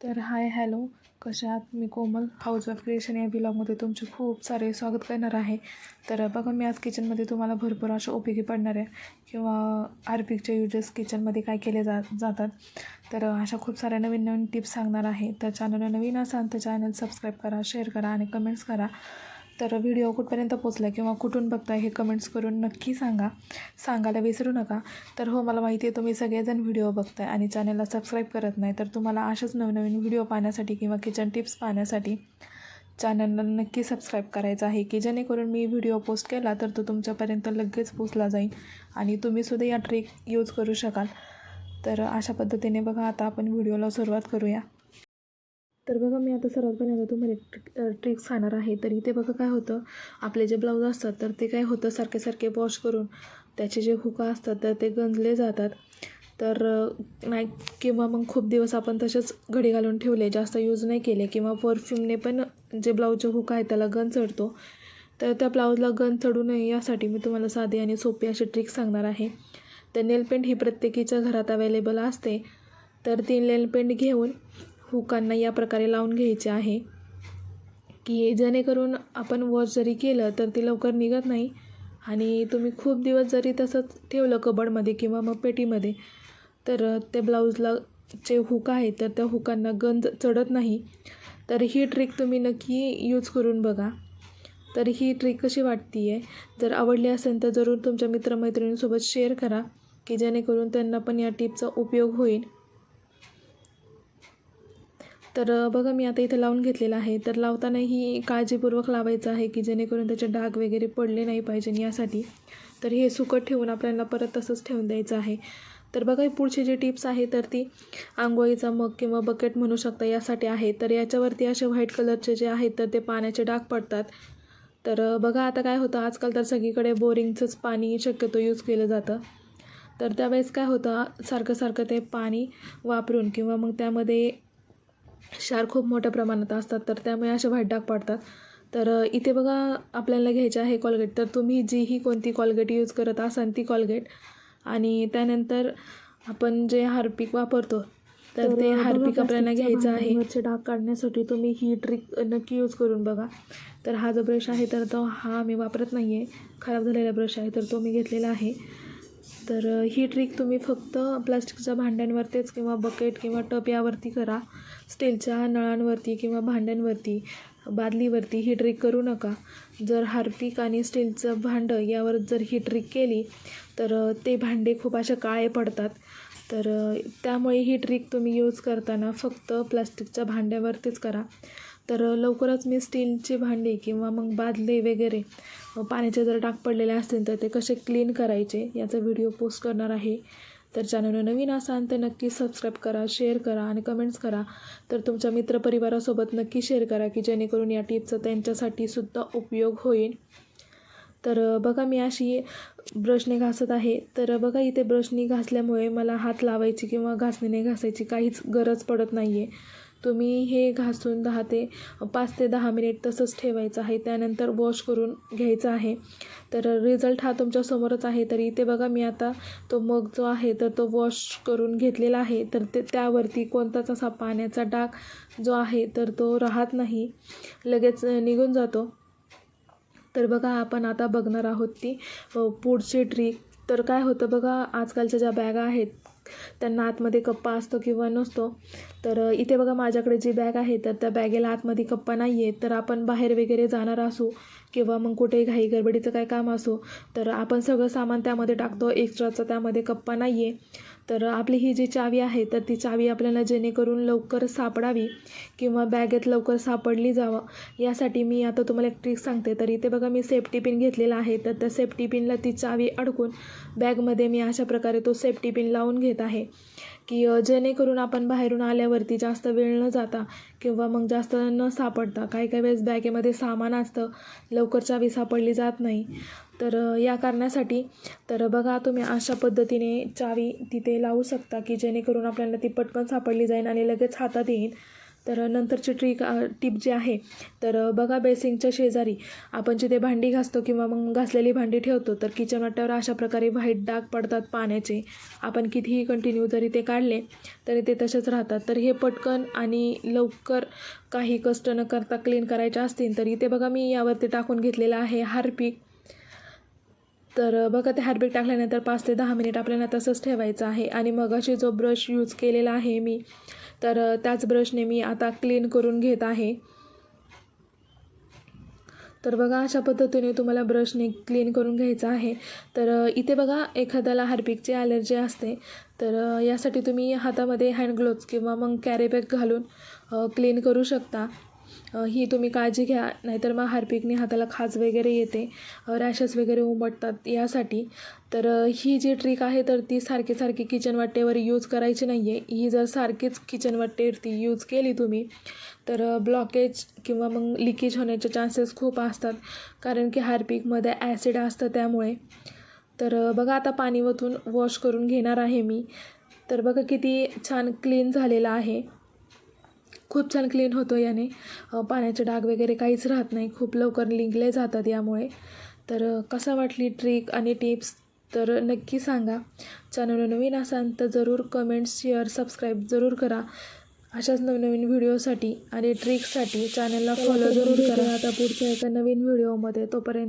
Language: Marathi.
तर हाय हॅलो कशा आहात? मी कोमल हाऊस ऑफ क्रिएशन या ब्लॉगमध्ये तुमचे खूप सारे स्वागत करणार आहे. तर बघा मी आज किचनमध्ये तुम्हाला भरपूर अशा उपयोगी पडणाऱ्या किंवा आरपिकच्या युजेस किचनमध्ये काय केले जा जातात. तर अशा खूप साऱ्या नवीन नवीन टिप्स सांगणार आहे. तर चॅनलला नवीन असाल तर चॅनल सबस्क्राईब करा शेअर करा आणि कमेंट्स करा. तर व्हिडिओ कुठपर्यंत पोचला किंवा कुठून बघताय हे कमेंट्स करून नक्की सांगा. सांगायला विसरू नका. तर हो मला माहिती आहे तुम्ही सगळेजण व्हिडिओ बघताय आणि चॅनलला सबस्क्राईब करत नाही. तर तुम्हाला अशाच नवनवीन व्हिडिओ पाहण्यासाठी किंवा किचन टिप्स पाहण्यासाठी चॅनलला नक्की सबस्क्राईब करायचं आहे की जेणेकरून मी व्हिडिओ पोस्ट केला तर तो तुमच्यापर्यंत लगेच पोचला जाईल आणि तुम्हीसुद्धा या ट्रिक यूज करू शकाल. तर अशा पद्धतीने बघा आता आपण व्हिडिओला सुरुवात करूया. तर बघा मी आता सर्वात पहिल्यांदा तुम्हाला एक ट्रिक ट्रिक सांगणार आहे. तर इथे बघा काय होतं आपले जे ब्लाऊज असतात तर ते काय होतं सारखे सारखे वॉश करून त्याचे जे हुका असतात तर ते गंजले जातात. तर नाही किंवा मग खूप दिवस आपण तसेच घडी घालून ठेवले जास्त यूज नाही केले किंवा परफ्यूमने पण जे ब्लाऊजचे हुक आहे त्याला गंज चढतो. तर त्या ब्लाऊजला गंज चढू नये यासाठी मी तुम्हाला साधी आणि सोपी अशी ट्रिक सांगणार आहे. तर नेलपेंट ही प्रत्येकीच्या घरात अवेलेबल असते. तर ती नेलपेंट घेऊन हुकांना या प्रकारे लावून घ्यायचे आहे. की जेणेकरून आपण वॉश जरी केलं तर ते लवकर निघत नाही. आणि तुम्ही खूप दिवस जरी तसंच ठेवलं कबडमध्ये किंवा मग पेटीमध्ये तर ते ब्लाऊजला जे हुक आहे तर त्या हुकांना गंज चढत नाही. तर ही ट्रिक तुम्ही नक्की यूज करून बघा. तर ही ट्रिक कशी वाटते आहे जर आवडली असेल तर जरूर तुमच्या मित्रमैत्रिणींसोबत शेअर करा की जेणेकरून त्यांना पण या टिपचा उपयोग होईल. तर बघा मी आता इथे लावून घेतलेलं आहे. तर लावतानाही काळजीपूर्वक लावायचं आहे की जेणेकरून त्याचे डाग वगैरे पडले नाही पाहिजे यासाठी. तर हे सुकट ठेवून आपल्याला परत तसंच ठेवून द्यायचं आहे. तर बघा पुढचे पुढची जी टिप्स आहे तर ती आंघोळीचा मग किंवा बकेट म्हणू शकता यासाठी आहे. तर याच्यावरती असे व्हाईट कलरचे जे आहेत तर ते पाण्याचे डाग पडतात. तर बघा आता काय होतं आजकाल तर सगळीकडे बोरिंगचंच पाणी शक्यतो यूज केलं जातं. तर त्यावेळेस काय होतं सारखं सारखं ते पाणी वापरून किंवा मग त्यामध्ये क्षार खूप मोठ्या प्रमाणात असतात तर त्यामुळे असे व्हाईट डाग पडतात. तर इथे बघा आपल्याला घ्यायचे आहे कॉलगेट तर तुम्ही जीही कोणती कॉलगेट यूज करत असाल ती कॉलगेट आणि त्यानंतर आपण जे हार्पिक वापरतो तर ते हार्पिक आपल्याला घ्यायचं आहे. डाग काढण्यासाठी तुम्ही ही ट्रिक नक्की यूज करून बघा. तर हा जो ब्रश आहे तर तो हा मी वापरत नाही आहे खराब झालेला ब्रश आहे तर तो मी घेतलेला आहे. तर ही ट्रिक तुम्ही फक्त प्लास्टिकच्या भांड्यांवरतीच किंवा बकेट किंवा टप यावरती करा. स्टीलच्या नळांवरती किंवा भांड्यांवरती बादलीवरती ही ट्रिक करू नका. जर हार्पिक आणि स्टीलचं भांडं यावर जर ही ट्रिक केली तर ते भांडे खूप असे काळे पडतात. तर त्यामुळे ही ट्रिक तुम्ही यूज करताना फक्त प्लास्टिकच्या भांड्यावरतीच करा. तर लवकरच मी स्टीलचे भांडे किंवा मग बादले वगैरे पाण्याचे जर डाग पडलेले असतील तर ते कसे क्लीन करायचे याचा व्हिडिओ पोस्ट करणार आहे. तर चॅनल नवीन असाल तर नक्की सबस्क्राईब करा शेअर करा आणि कमेंट्स करा. तर तुमच्या मित्रपरिवारासोबत नक्की शेअर करा की जेणेकरून या टिपचा त्यांच्यासाठी सुद्धा उपयोग होईल. तर बघा मी अशी ब्रशने घासत आहे. तर बघा इथे ब्रशने घासल्यामुळे मला हात लावायची किंवा घासणीने घासायची काहीच गरज पडत नाही आहे तुम्ही हे घासून दहा ते पाच ते दहा मिनिट तसंच ठेवायचं आहे. त्यानंतर वॉश करून घ्यायचं आहे. तर रिझल्ट हा तुमच्यासमोरच आहे. तर इथे बघा मी आता तो मग जो आहे तर तो वॉश करून घेतलेला आहे. तर ते त्यावरती कोणताच असा पाण्याचा डाग जो आहे तर तो राहत नाही. लगेच निघून जातो. तर बघा आपण आता बघणार आहोत ती पुढची ट्रिक तर काय होतं बघा आजकालच्या ज्या बॅगा आहेत त्यांना आतमध्ये कप्पा असतो किंवा नसतो. तर इथे बघा माझ्याकडे जी बॅग आहे तर त्या बॅगेला आतमध्ये कप्पा नाही आहे तर आपण बाहेर वगैरे जाणार असू किंवा मग कुठे घाई गडबडीचं काय काम असो तर आपण सगळं सामान त्यामध्ये टाकतो एक्स्ट्राचा त्यामध्ये कप्पा नाही आहे तर आपली ही जी चावी आहे तर ती चावी आपल्याला जेणेकरून लवकर सापडावी किंवा बॅगेत लवकर सापडली जावं. यासाठी मी आता तुम्हाला एक ट्रिक सांगते. तर इथे बघा मी सेफ्टी पिन घेतलेला आहे. तर त्या सेफ्टी पिनला ती चावी अडकून बॅगमध्ये मी अशा प्रकारे तो सेफ्टी पिन लावून घेत आहे. की जेणेकरून आपण बाहेरून आल्यावरती जास्त वेळ न जाता किंवा मग जास्त न सापडता काही काही वेळेस बॅगेमध्ये सामान असतं लवकर चावी सापडली जात नाही. तर या कारणासाठी तर बघा तुम्ही अशा पद्धतीने चावी तिथे लावू शकता की जेणेकरून आपल्याला ती पटकन सापडली जाईल आणि लगेच हातात येईल. तर नंतरची ट्रिक टीप जी आहे तर बघा बेसिंगच्या शेजारी. आपण जिथे भांडी घासतो किंवा मग घासलेली भांडी ठेवतो तर किचन वाट्यावर अशा प्रकारे व्हाईट डाग पडतात पाण्याचे. आपण कितीही कंटिन्यू जरी ते काढले तरी ते तसेच राहतात. तर हे पटकन आणि लवकर काही कष्ट न करता क्लीन करायचे असतील तर इथे बघा मी यावरती टाकून घेतलेलं आहे हार्पिक. तर बघा ते हार्पिक टाकल्यानंतर पाच ते दहा मिनिट आपल्याला तसंच ठेवायचं आहे. आणि मग अशी जो ब्रश यूज केलेला आहे मी तर त्याच ब्रशने मी आता क्लीन करून घेत आहे. तर बघा अशा पद्धतीने तुम्हाला ब्रशने क्लीन करून घ्यायचं आहे. तर इथे बघा एखाद्याला हार्पिकची ॲलर्जी असते. तर यासाठी तुम्ही हातामध्ये हँड ग्लोव्ज किंवा मग कॅरीबॅग घालून क्लीन करू शकता. ही तुम्ही काळजी घ्या नाहीतर मग हार्पिकने हाताला खाज वगैरे येते रॅशेस वगैरे उमटतात यासाठी. तर ही जी ट्रिक आहे तर ती सारखी सारखी किचन वाटेवर यूज करायची नाही आहे ही जर सारखीच किचन वाटेवरती यूज केली तुम्ही तर ब्लॉकेज किंवा मग लिकेज होण्याचे चान्सेस खूप असतात. कारण की हार्पिकमध्ये ॲसिड असतं त्यामुळे. तर बघा आता पाणी वतून वॉश करून घेणार आहे मी. तर बघा किती छान क्लीन झालेलं आहे. खूप छान क्लीन होतो याने. पाण्याचे डाग वगैरे काहीच राहत नाही. खूप लवकर लिंकले जातात यामुळे. तर कसा वाटली ट्रिक आणि टिप्स तर नक्की सांगा. चॅनल नवीन असाल तर जरूर कमेंट्स शेअर सबस्क्राईब जरूर करा. अशाच नवनवीन व्हिडिओसाठी आणि ट्रिकसाठी चॅनलला फॉलो जरूर करा. आता पुढच्या एका नवीन व्हिडिओमध्ये तोपर्यंत